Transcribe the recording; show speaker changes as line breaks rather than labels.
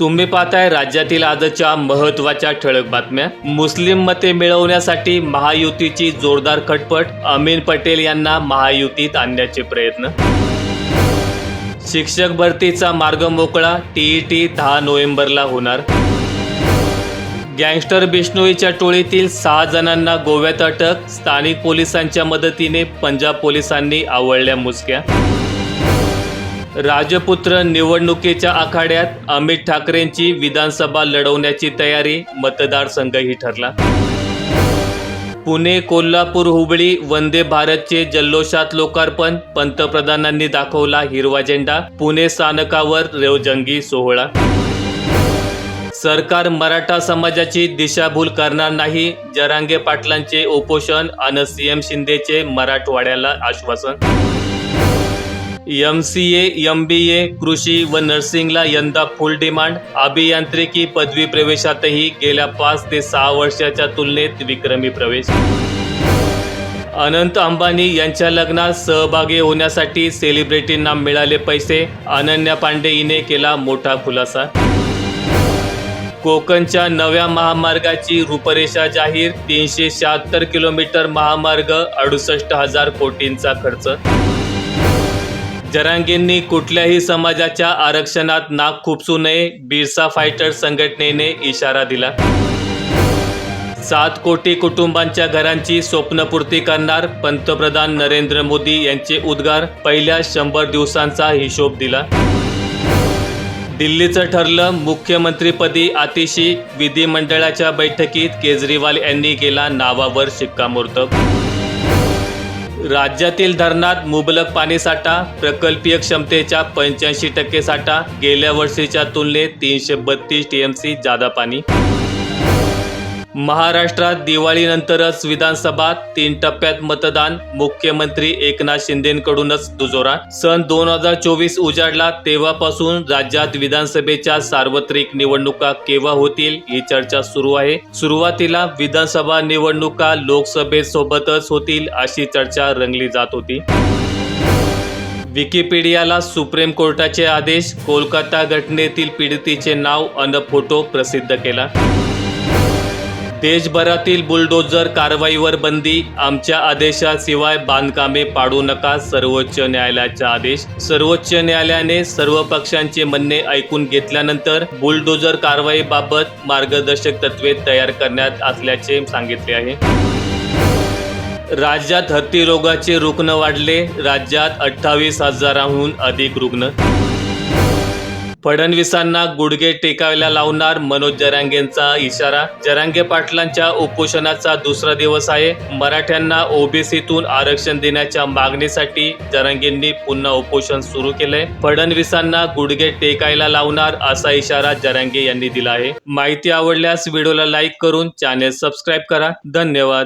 तुम्ही पाहताय राज्यातील आजच्या महत्त्वाच्या ठळक बातम्या. मुस्लिम मते मिळवण्यासाठी महायुतीची जोरदार खटपट अमीन पटेल यांना महायुतीत आणण्याचे प्रयत्न. शिक्षक भरतीचा मार्ग मोकळा टीईटी दहा नोव्हेंबरला होणार. गँगस्टर बिष्णोईच्या टोळीतील सहा जणांना गोव्यात अटक स्थानिक पोलिसांच्या मदतीने पंजाब पोलिसांनी आवळल्या मुसक्या. राजपुत्र निवडणुकीच्या आखाड्यात अमित ठाकरेंची विधानसभा लढवण्याची तयारी मतदारसंघही ठरला. पुणे कोल्हापूर हुबळी वंदे भारतचे जल्लोषात लोकार्पण पंतप्रधानांनी दाखवला हिरवा झेंडा पुणे स्थानकावर रेवजंगी सोहळा. सरकार मराठा समाजाची दिशाभूल करणार नाही जरांगे पाटलांचे उपोषण अन सीएम शिंदेचे मराठवाड्याला आश्वासन. M C A M B A कृषी व नर्सिंगला यंदा फुल डिमांड. अभियांत्रिकी पदवी प्रवेशातही गेल्या पाच ते सहा वर्षाच्या तुलनेत विक्रमी प्रवेश. अनंत अंबानी यांच्या लग्नात सहभागी होण्यासाठी सेलिब्रिटींना मिळाले पैसे. अनन्या पांडे हिने केला मोठा खुलासा. कोकणच्या नव्या महामार्गाची रूपरेषा जाहीर. तीनशे शहात्तर किलोमीटर महामार्ग अडुसष्ट हजार कोटींचा खर्च. जरांगेंनी कुठल्याही समाजाच्या आरक्षणात नाक खुपसू नये बिरसा फायटर संघटनेने इशारा दिला. सात कोटी कुटुंबांच्या घरांची स्वप्नपूर्ती करणार पंतप्रधान नरेंद्र मोदी यांचे उद्गार पहिल्या शंभर दिवसांचा हिशोब दिला. दिल्लीचं ठरलं मुख्यमंत्रीपदी आतिशी विधिमंडळाच्या बैठकीत केजरीवाल यांनी केला नावावर शिक्कामोर्तब. राज्यातील धरणात मुबलक पाणीसाठा प्रकल्पीय क्षमतेच्या पंच्याऐंशी टक्के साठा गेल्या वर्षीच्या तुलनेत तीनशे बत्तीस टी एम सी जादा पाणी. महाराष्ट्रात दिवाळीनंतरच विधानसभा तीन टप्प्यात मतदान. मुख्यमंत्री एकनाथ शिंदेकडूनच दुजोरा. सन दोन हजार चोवीस उजाडला तेव्हापासून राज्यात विधानसभेच्या सार्वत्रिक निवडणुका केव्हा होतील ही चर्चा सुरू आहे. सुरुवातीला विधानसभा निवडणुका लोकसभेसोबतच होतील अशी चर्चा रंगली जात होती. विकिपीडियाला सुप्रीम कोर्टाचे आदेश. कोलकाता घटनेतील पीडितीचे नाव अन फोटो प्रसिद्ध केला. देशभरातील बुलडोजर कारवाईवर बंदी आमच्या आदेशाशिवाय बांधकामे पाडू नका सर्वोच्च न्यायालयाचा आदेश. सर्वोच्च न्यायालयाने सर्व पक्षांचे म्हणणे ऐकून घेतल्यानंतर बुलडोजर कारवाईबाबत मार्गदर्शक तत्वे तयार करण्यात असल्याचे सांगितले आहे. राज्यात हत्तीरोगाचे रुग्ण वाढले राज्यात अठ्ठावीस हजाराहून अधिक रुग्ण फडणवीसांना गुडघे टेकायला लावणार मनोज जरांगेंचा इशारा. जरांगे पाटलांच्या उपोषणाचा दुसरा दिवस आहे. मराठ्यांना ओबीसीतून आरक्षण देण्याच्या मागणीसाठी जरांगेंनी पुन्हा उपोषण सुरू केलंय. फडणवीसांना गुडघे टेकायला लावणार असा इशारा जरांगे यांनी दिला आहे. माहिती आवडल्यास व्हिडिओला लाईक करून चॅनेल सबस्क्राईब करा. धन्यवाद.